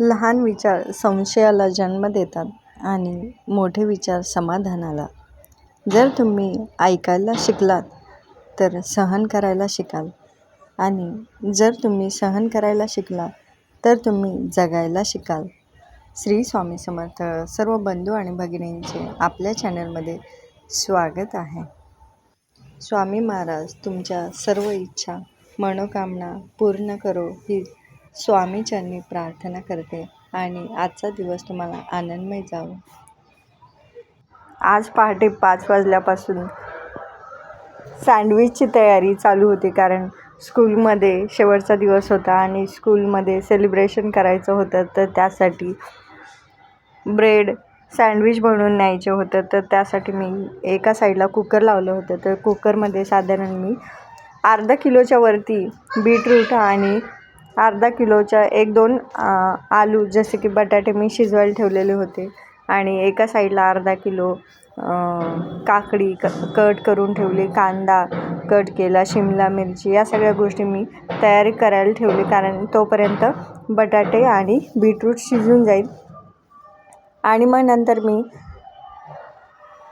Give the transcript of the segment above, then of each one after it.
लहान विचार संशयाला जन्म देतात आणि मोठे विचार समाधानाला. जर तुम्ही ऐकायला शिकलात तर सहन करायला शिकाल. आणि जर तुम्ही सहन करायला शिकलात तर तुम्ही जगायला शिकाल. श्री स्वामी समर्थ सर्व बंधू आणि भगिनींचे आपल्या चॅनलमध्ये स्वागत आहे. स्वामी महाराज तुमच्या सर्व इच्छा मनोकामना पूर्ण करो ही स्वामीचरणी प्रार्थना करते आणि आजचा दिवस तुम्हाला आनंदमय जावो. आज पहाटे पाच वाजल्यापासून सँडविचची तयारी चालू होती कारण स्कूलमध्ये शेवटचा दिवस होता आणि स्कूलमध्ये सेलिब्रेशन करायचं होतं तर त्यासाठी ब्रेड सँडविच बनवून न्यायचे होतं तर त्यासाठी मी एका साईडला कुकर लावलं होतं. तर कुकरमध्ये साधारण मी अर्धा किलोच्या वरती बीटरूट आणि अर्धा किलोच्या एक दोन आलू जसे की बटाटे मी शिजवायला ठेवलेले होते. आणि एका साईडला अर्धा किलो काकडी क कट करून ठेवली कांदा कट केला शिमला मिरची या सगळ्या गोष्टी मी तयारी करायला ठेवली कारण तोपर्यंत बटाटे आणि बीटरूट शिजून जाईल. आणि मग नंतर मी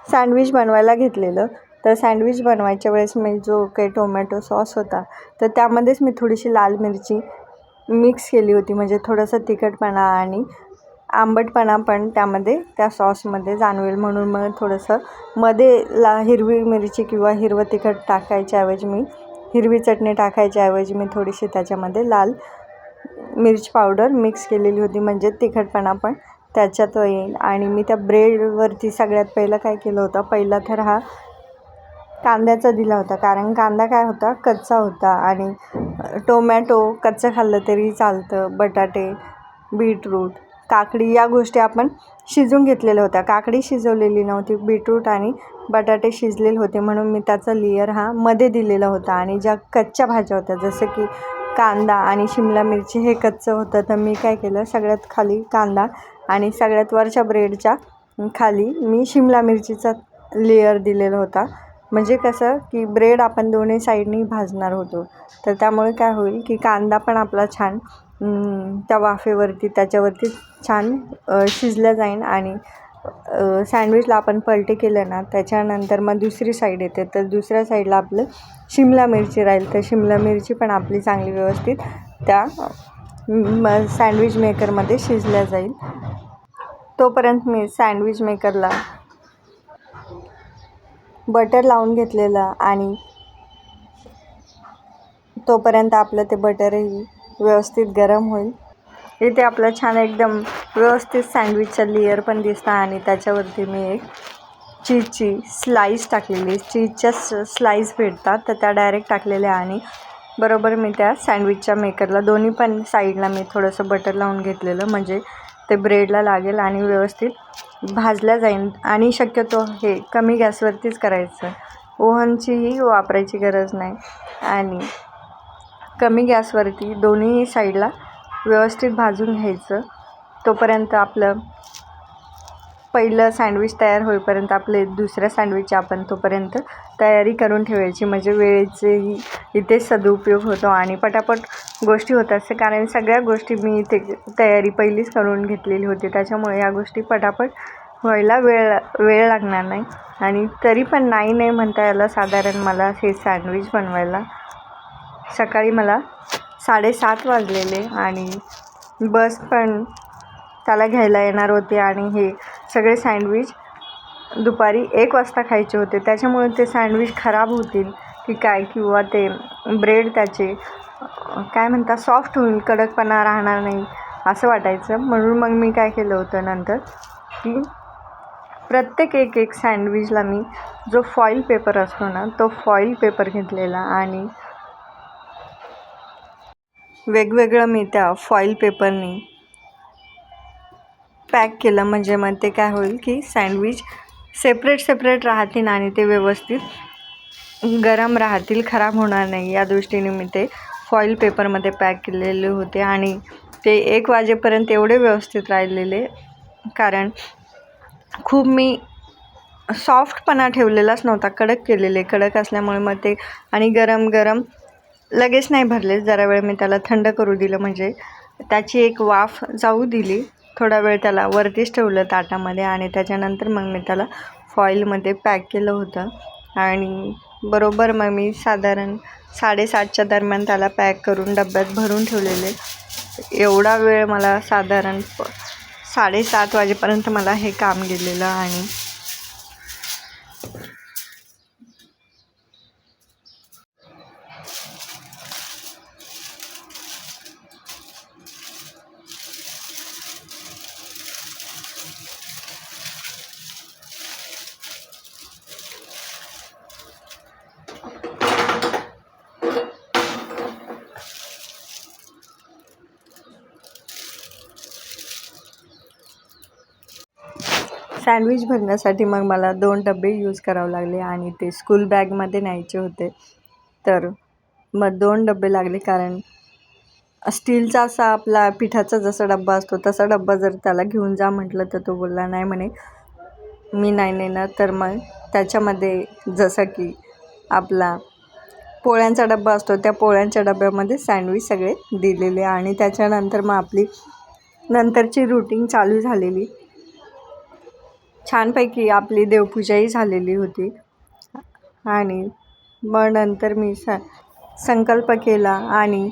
सँडविच बनवायला घेतलेलं. तर सँडविच बनवायच्या वेळेस मी जो काही टोमॅटो सॉस होता तर त्यामध्येच मी थोडीशी लाल मिरची मिक्स केली होती. म्हणजे थोडंसं तिखटपणा आणि आंबटपणा पण त्यामध्ये त्या सॉसमध्ये जाणवेल. म्हणून मग थोडंसं मध्ये ला हिरवी मिरची किंवा हिरवं तिखट टाकायच्याऐवजी मी हिरवी चटणी टाकायच्याऐवजी मी थोडीशी त्याच्यामध्ये लाल मिरची पावडर मिक्स केलेली होती. म्हणजे तिखटपणा पण त्याच्यात येईल. आणि मी त्या ब्रेडवरती सगळ्यात पहिलं काय केलं होतं पहिला तर हा कांद्याचा दिला होता. कारण कांदा काय होता? कच्चा होता आणि टोमॅटो कच्चं खाल्लं तरी चालतं. बटाटे बीटरूट काकडी या गोष्टी आपण शिजून घेतलेल्या होत्या. काकडी शिजवलेली नव्हती. बीटरूट आणि बटाटे शिजलेले होते म्हणून मी त्याचा लेयर हा मध्ये दिलेला होता. आणि ज्या कच्च्या भाज्या होत्या जसं की कांदा आणि शिमला मिरची हे कच्चं होतं तर मी काय केलं? सगळ्यात खाली कांदा आणि सगळ्यात वरच्या ब्रेडच्या खाली मी शिमला मिरचीचा लेयर दिलेला होता. म्हणजे कसं की ब्रेड आपण दोन्ही साईडनी भाजणार होतो. तर त्यामुळे काय होईल की कांदा पण आपला छान त्या वाफेवरती त्याच्यावरती छान शिजल्या जाईल आणि सँडविचला आपण पलटे केलं ना त्याच्यानंतर मग दुसरी साईड येते. तर दुसऱ्या साईडला आपलं शिमला मिरची राहील. तर शिमला मिरची पण आपली चांगली व्यवस्थित त्या म सँडविच मेकरमध्ये शिजल्या जाईल. तोपर्यंत मी सँडविच मेकरला बटर लावून घेतलेलं आणि तोपर्यंत आपलं ते बटरही व्यवस्थित गरम होईल. इथे आपलं छान एकदम व्यवस्थित सँडविचचा लेअर पण दिसतं आणि त्याच्यावरती मी एक चीजची स्लाईस टाकलेली. चीजच्या स स्लाईस भेटतात तर त्या डायरेक्ट टाकलेल्या आणि बरोबर मी त्या सँडविचच्या मेकरला दोन्ही पण साईडला मी थोडंसं बटर लावून घेतलेलं. म्हणजे ते ब्रेडला लागेल आणि व्यवस्थित भाजल्या जाईल. आणि शक्यतो हे कमी गॅसवरतीच करायचं. ओव्हनचीही वापरायची गरज नाही. आणि कमी गॅसवरती दोन्ही साईडला व्यवस्थित भाजून घ्यायचं. तोपर्यंत आपलं पहिलं सँडविच तयार होईपर्यंत आपले दुसऱ्या सँडविचची आपण तोपर्यंत तयारी करून ठेवायची. म्हणजे वेळेचेही इथे सदुपयोग होतो आणि पटापट गोष्टी होत असते. कारण सगळ्या गोष्टी मी इथे तयारी पहिलीच करून घेतलेली होती. त्याच्यामुळे या गोष्टी पटापट व्हायला वेळ वेळ लागणार नाही. आणि तरी पण नाही नाही म्हणता याला साधारण मला हे सँडविच बनवायला सकाळी मला साडेसात वाजलेले आणि बस पण त्याला घ्यायला येणार होते आणि हे सगळे सँडविच दुपारी एक वाजता खायचे होते. त्याच्यामुळे ते सँडविच खराब होतील की काय किंवा ते ब्रेड त्याचे काय म्हणतात सॉफ्ट होईल कडकपणा राहणार नाही असं वाटायचं. म्हणून मग मी काय केलं होतं नंतर की प्रत्येक एक एक सँडविचला मी जो फॉईल पेपर असतो ना तो फॉईल पेपर घेतलेला आणि वेगवेगळं मी त्या फॉईल पेपरनी पॅक केलं. म्हणजे मग ते काय होईल की सँडविच सेपरेट सेपरेट राहतील आणि ते व्यवस्थित गरम राहतील खराब होणार नाही. या दृष्टीने मी ते फॉईल पेपरमध्ये पॅक केलेले होते आणि ते एक वाजेपर्यंत एवढे व्यवस्थित राहिलेले. कारण खूप मी सॉफ्टपणा ठेवलेलाच नव्हता कडक केलेले. कडक असल्यामुळे मग ते आणि गरम गरम लगेच नाही भरले. जरा वेळ मी त्याला थंड करू दिलं म्हणजे त्याची एक वाफ जाऊ दिली. थोडा वेळ त्याला वरतीच ठेवलं ताटामध्ये आणि त्याच्यानंतर मग मी त्याला फॉईलमध्ये पॅक केलं होतं. आणि बरोबर मग मी साधारण साडेसातच्या दरम्यान त्याला पॅक करून डब्यात भरून ठेवलेले. एवढा वेळ मला साधारण प साडेसात वाजेपर्यंत मला हे काम गेलेलं आणि सँडविच भरण्यासाठी मग मला दोन डबे यूज करावे लागले आणि ते स्कूल बॅगमध्ये न्यायचे होते. तर मग दोन डबे लागले कारण स्टीलचा असा आपला पिठाचा जसा डब्बा असतो तसा डब्बा जर त्याला घेऊन जा म्हटलं तर तो बोलला नाही म्हणे मी नाही नेणार. तर मग त्याच्यामध्ये जसं की आपला पोळ्यांचा डब्बा असतो त्या पोळ्यांच्या डब्यामध्ये सँडविच सगळे दिलेले आणि त्याच्यानंतर मग आपली नंतरची रुटीन चालू झालेली. छानपैकी आपली देवपूजाही झालेली होती. आणि मग नंतर मी स संकल्प केला आणि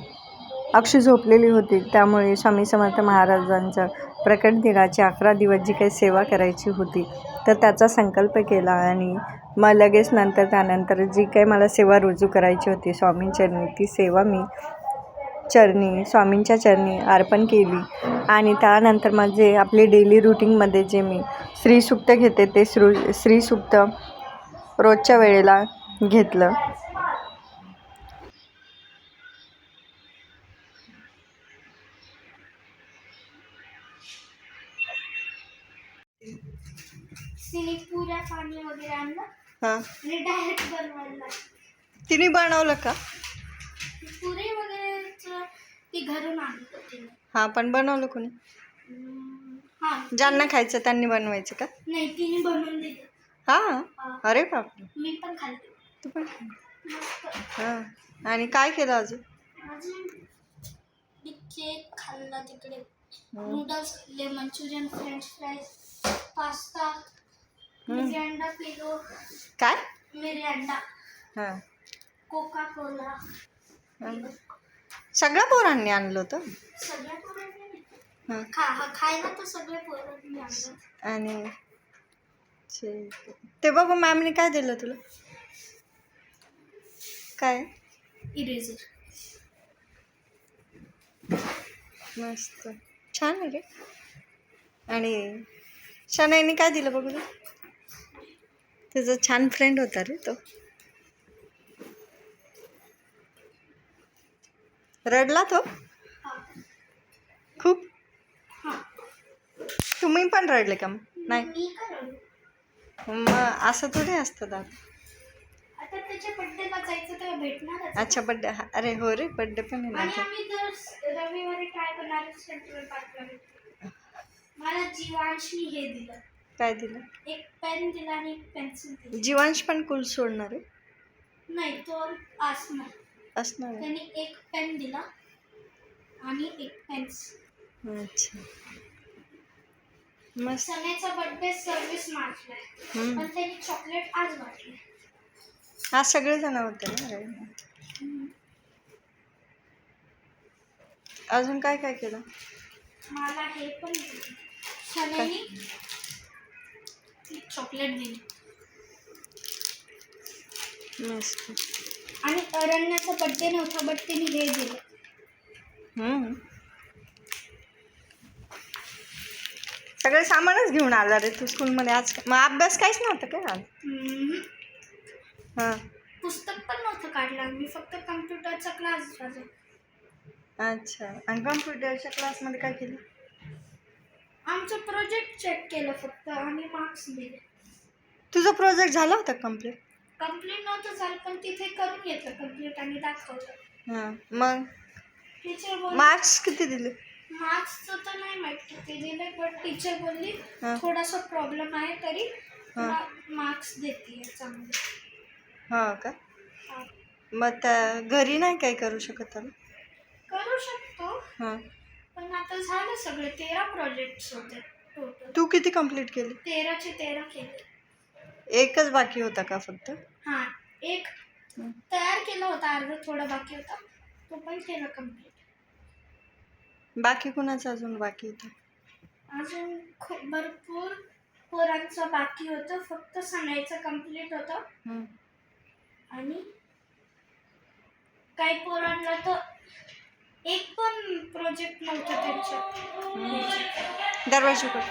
अक्षी झोपलेली होती. त्यामुळे स्वामी समर्थ महाराजांचं प्रकट दिनाची अकरा दिवस जी काही सेवा करायची होती तर त्याचा संकल्प केला आणि मग लगेच नंतर त्यानंतर जी काही मला सेवा रुजू करायची होती स्वामींचरणी ती सेवा मी चरणी स्वामींच्या चरणी अर्पण केली. आणि त्यानंतर जे आपले डेली रुटीनमध्ये जे मी श्रीसुक्त घेते ते श्रू श्रीसुक्त रोजच्या वेळेला घेतलं. तिने पुऱ्या पाणी वगैरे आणलं. हां. डायरेक्ट बनवायला. तिने बनवलं का? पुरी ती घरून आणत तिने हां पण बनवलं कोणी? हा. ज्यांना खायचं त्यांनी बनवायचं का? नाही तिने बनवून दिली. हां? हा. अरे बापरे. मी पण खाल्ली. तू पण मस्त. हां. आणि काय केलं अजून? अजून मी केक खाल्ला तिकडे. नूडल्स खाल्ले Manchurian French fries pasta Mirinda पिलो. काय? मिरिंडा हां. कोका कोला सगळ्या पोरांनी आणलं होतं? सगळ्या पोरांनी नाही. हां. खा हा खायला तर सगळे पोरांनी आणलं. आणि ठीक आहे. ते बघू मॅमने काय दिलं तुला? काय? इरेझर मस्त. छान आहे रे. आणि शनाईने काय दिलं बघू? तुला त्याचा छान फ्रेंड होता रे तो. रडला तो? खूप? तुम्ही पण रडले का? मग? नाही? मग असं थोडी असतं दादा अच्छा बड्डे अरे हो रे बड्डे पण हे दिलं. काय दिलं? एक पेन दिला आणि एक पेन्सिल जीवांश पण कुल सोडणार आहे? नाही तो असणार असणार त्यांनी एक पेन दिला आणि एक पेन्सिल अच्छा. मस्त. सनेचा बड्डे सव्वीस मार्चला आहे हम्म. पण त्यांनी चॉकलेट आज वाटले आज सगळेजण होते ना रे. अजून काय काय केलं? मला हे पण दिलं. सनेनी चॉकलेट दिली. मस्त. आणि अरण्याचा बड्डे नव्हता बट तिने हे दिलं. हम्म. सगळे सामानच घेऊन आला रे तू स्कूलमध्ये आज. मग अभ्यास काहीच नव्हतं काय आज? हम्म. हां. पुस्तक पण नव्हतं काढलं मी फक्त कम्प्युटरचा क्लास झाला अच्छा. आणि कम्प्युटरच्या क्लासमध्ये काय केलं? आमचं प्रोजेक्ट चेक केलं फक्त आणि मार्क्स दिले. तुझा प्रोजेक्ट झाला होता कंप्लीट कंप्लीट नव्हतं झालं पण तिथे करून घेतलं कंप्लीट आणि दाखवलं. हां मग? टीचर बोल मार्क्स किती दिले? मार्क्सचं तर नाही माहिती किती दिले पण टीचर बोलली हा. थोडासा प्रॉब्लेम आहे तरी हा. मार्क्स देते चांगले. हो का? हा. मग त्या घरी नाही काय करू शकत आम्ही? करू शकतो. हां. पण आता झालं सगळे तेरा प्रोजेक्ट्स होते टोटल तू किती कंप्लीट केली? तेराचे तेरा केले. एकच बाकी होता का फक्त? हां एक तयार केला होता अर्ध थोडा बाकी होता. तो पण केला कंप्लीट बाकी कुणाचं अजून बाकी होतं? अजून खूप भरपूर पोरांचं बाकी होतं फक्त सणायचं कंप्लीट होतं. आणि काही पोरांना तर एक पण प्रोजेक्ट नव्हतं त्यांचं दरवाजा उघड